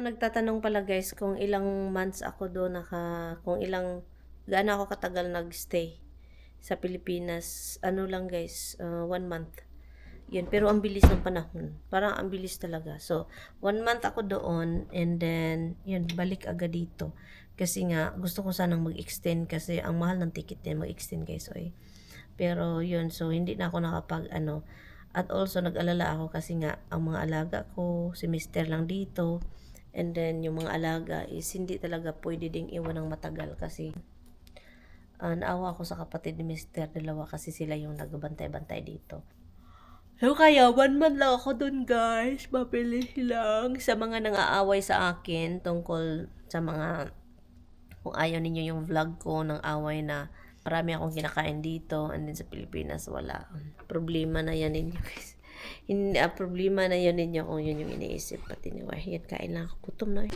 mga nagtatanong pala guys kung ilang months ako doon naka kung ilang gaano ako katagal nagstay sa Pilipinas. Ano lang guys, uh, one month. Yun, pero ang bilis ng panahon. Parang ang bilis talaga. So, one month ako doon and then, yun, balik agad dito. Kasi nga, gusto ko sanang mag-extend kasi ang mahal ng ticket din mag-extend guys. Eh. Pero yun, so hindi na ako nakapag ano. At also nag-alala ako kasi nga ang mga alaga ko, si Mister lang dito. And then yung mga alaga is hindi talaga pwede ding iwan ng matagal kasi uh, naawa ako sa kapatid ni Mister dalawa kasi sila yung nagbantay-bantay dito. So kaya one month lang ako dun guys, mabilis lang sa mga nang-aaway sa akin tungkol sa mga kung ayaw ninyo yung vlog ko ng away na marami akong kinakain dito and then sa Pilipinas wala. Problema na yan ninyo guys. Hindi, ah, problema na yun ninyo kung yun yung iniisip pati ni Wah. Yan, kain lang ako. Gutom na eh.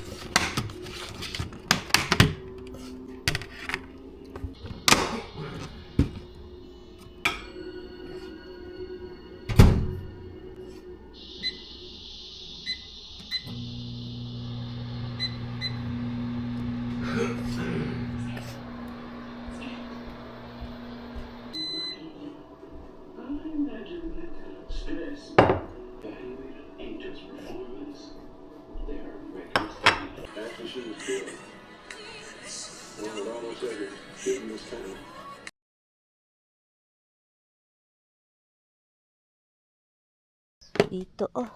Dito oh.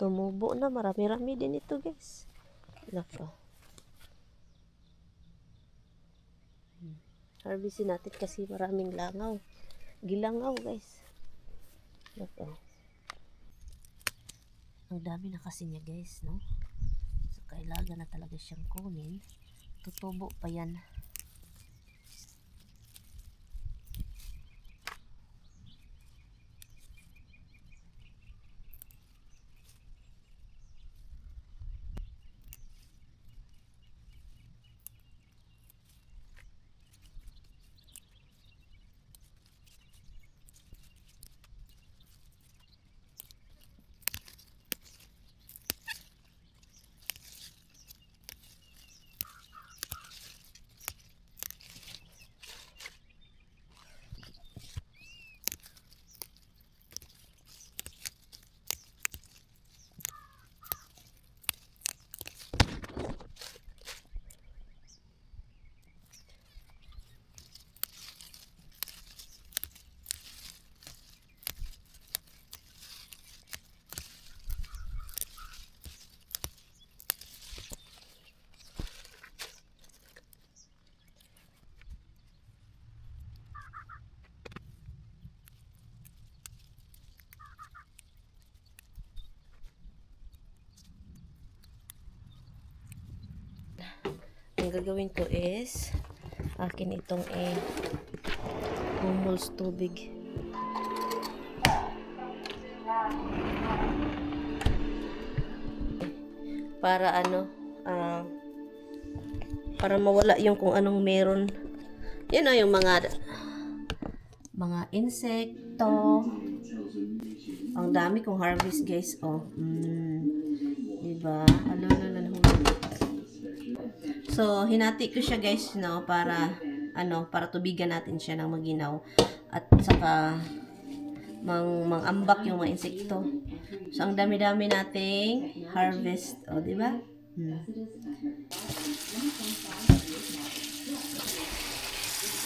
Tumubo na. Marami-rami din ito guys. Nako. Hmm. Harvestin natin kasi maraming langaw. Gilangaw guys. Nako. Ang dami na kasi niya guys, no? So, kailangan na talaga siyang kunin. Tutubo pa yan. Ang gagawin ko is akin itong eh humuls tubig. Para ano ah, para mawala yung kung anong meron. Yun na yung mga mga insekto. Ang dami kong harvest guys. Oh mm, diba? Alo alo alo So, hinati ko siya guys, no, para, ano, para tubigan natin siya ng maginaw. At saka, mang, mangambak yung mga insekto. So, ang dami-dami nating harvest. O, di ba? Hmm.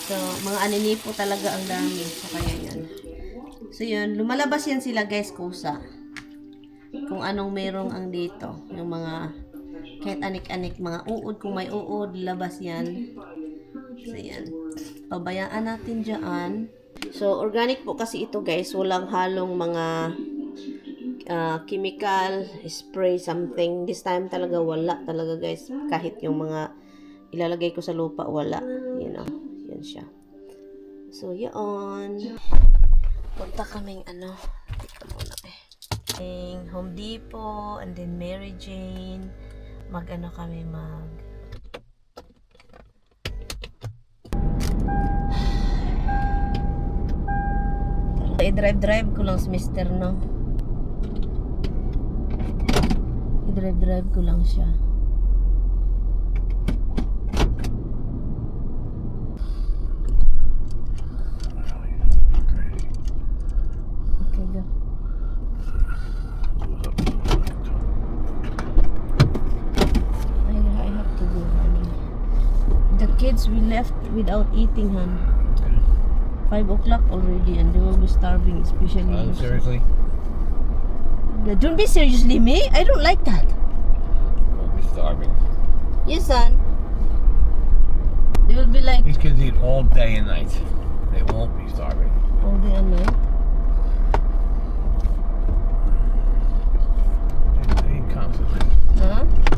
So, mga aninipo talaga ang dami. So, kaya yan. So, yun. Lumalabas yan sila guys, kusa. Kung anong merong ang dito. Yung mga kahit anik-anik mga uod kung may uod labas yan. So yan. Pabayaan natin dyan. So organic po kasi ito guys. Walang halong mga uh, chemical spray something. This time talaga wala talaga guys. Kahit yung mga ilalagay ko sa lupa wala. You know yan siya. So yun. Punta kaming ano dito muna eh. Home Depot and then Mary Jane mag ano kami mag i-drive-drive ko lang si mister no? I-drive-drive ko lang siya kids we left without eating, hon. Five o'clock already, and they will be starving, especially. Uh, seriously? Don't be seriously me. I don't like that. They'll be starving. Yes, son. They will be like These kids eat all day and night. They won't be starving. all day and night. They, they eat constantly. Huh?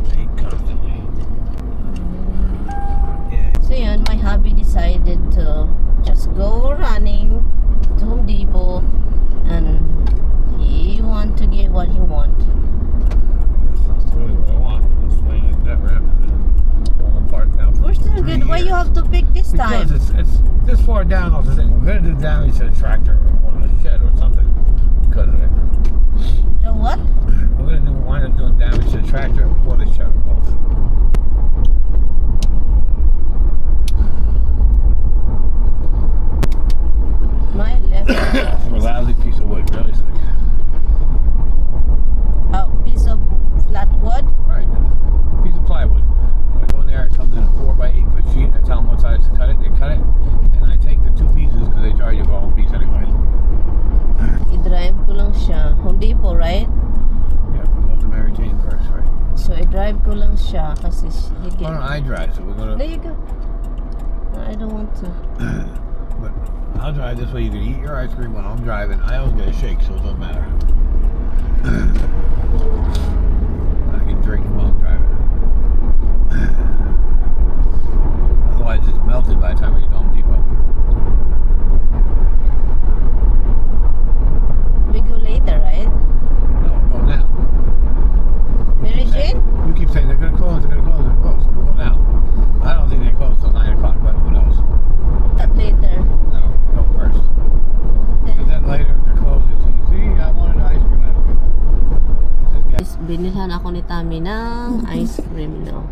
Hubby decided to just go running to Home Depot and he want to get what he want. That's really what I want. This thing is never happened. Falling apart now. for We're still three good. Why you have to pick this time? Because it's, it's this far down off the thing. We're gonna do damage to the tractor or the shed or something because of it. The what? We're gonna do, wind up doing damage to the tractor or the shed or both. My left It's a lousy piece of wood, really slick. uh, piece of flat wood. Right. Piece of plywood. When I go in there, it comes in a four by eight foot sheet. I tell them what size to cut it. They cut it, and I take the two pieces because they charge you for a whole piece anyway. I-drive ko lang siya. Home Depot, right? Yeah, we go to Mary Jane first, right? So I-drive ko lang siya kasi he Oh no, get... I drive, so we're gonna. There you go. Want to. Uh, but I'll drive this way. You can eat your ice cream while I'm driving. I always get a shake, so it doesn't matter. Ako ni Tami ng ice cream, no?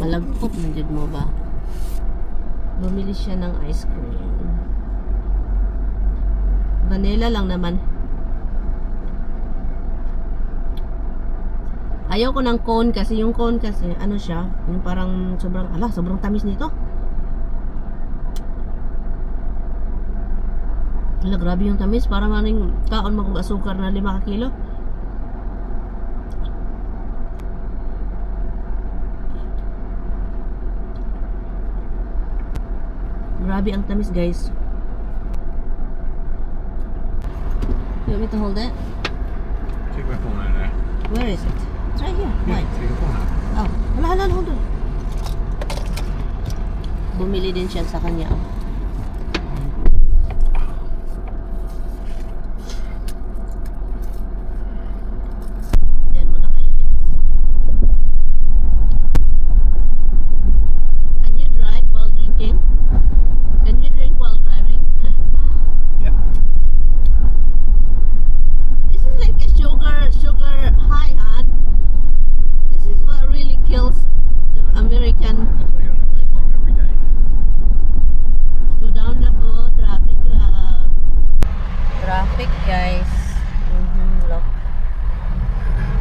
Malagpot na jud mo ba? Bumili siya ng ice cream. Vanilla lang naman. Ayaw ko ng cone kasi yung cone kasi ano siya, yung parang sobrang ala, sobrang tamis nito. Ala, grabe yung tamis. Para maning kaon mag-asukar na 5 ka kilo. Grabe ang tamis, guys. You want me to hold it? Take my phone out of there. Where is it? It's right here. Yeah, take your phone out. Oh, hala, hala, hold on. Bumili din siya sa kanya. Oh. Diyan muna kayo, guys. Can you drive while drinking? Can you drink while driving? Yep. This is like a sugar sugar high, hon. This is what really kills the American That's why you don't have ice cream every day. Slow down na po, traffic lang. Traffic guys. Mhm, look.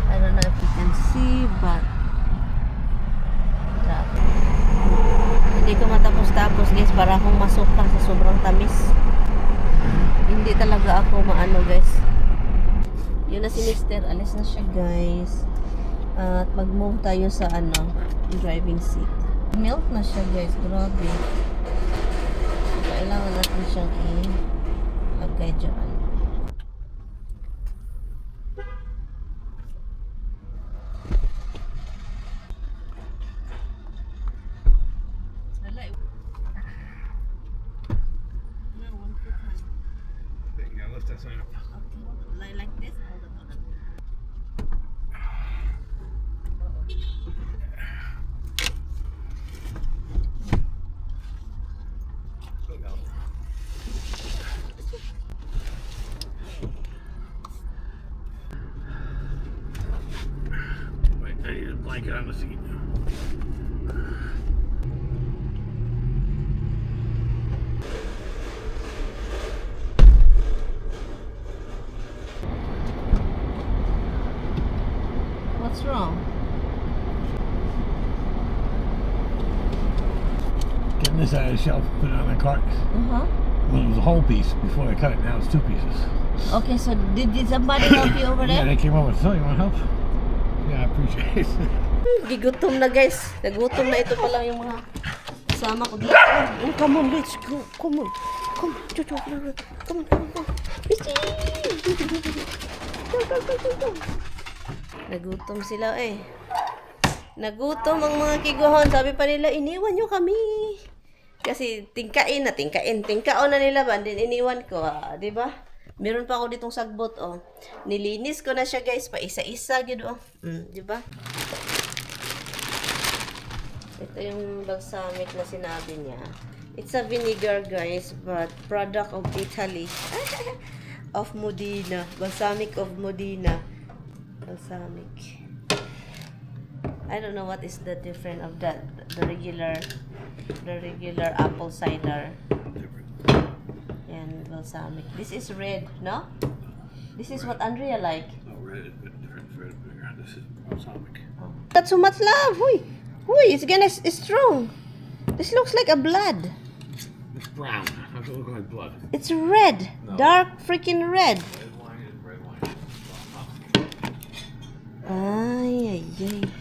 I don't know if you can see, but traffic. Hindi ko matapos-tapos guys para akong masuka sa sobrang tamis. Hindi talaga ako maano guys. Yun na si Mister. Alis na siya guys. At mag-move tayo sa ano, driving seat. Melt na siya guys. Grabe. Kailangan natin siyang i-lagay dyan. Wala, eh. No, one foot blanket on the seat. What's wrong? Getting this out of the shelf, put it on the cart. Uh-huh. Well, it was a whole piece before they cut it. Now it's two pieces. Okay, so did, did somebody help you over there? Yeah, they came over. So you want help? Yeah, I appreciate it. Gigutom na guys. Nagutom na ito pa lang yung mga kasama ko dito. Oh, come on, let's go. Come on. Come on. Come on, come on, come on. Go, go, go, go, go. Nagutom sila eh. Nagutom ang mga kiguhon. Sabi pa nila, iniwan nyo kami. Kasi tingkain na, tingkain. Tingkaon na nila ba? Din iniwan ko, ah, di ba? Meron pa ako ditong sagbot, oh. Nilinis ko na siya, guys, pa isa-isa, gitu, oh. Mm, di ba? Ito yung balsamic na sinabi niya. It's a vinegar, guys, but product of Italy. of Modena. Balsamic of Modena. Balsamic. I don't know what is the difference of that. The regular, the regular apple cider. And balsamic. This is red, no? This is what Andrea like. No, red bit different. Red bigger. This is balsamic. That's so much love. Huy, huy, it's gonna it's strong. This looks like a blood. It's brown. How does it look like blood? It's red, dark freaking red. Red wine is red wine. Ay, ay, ay.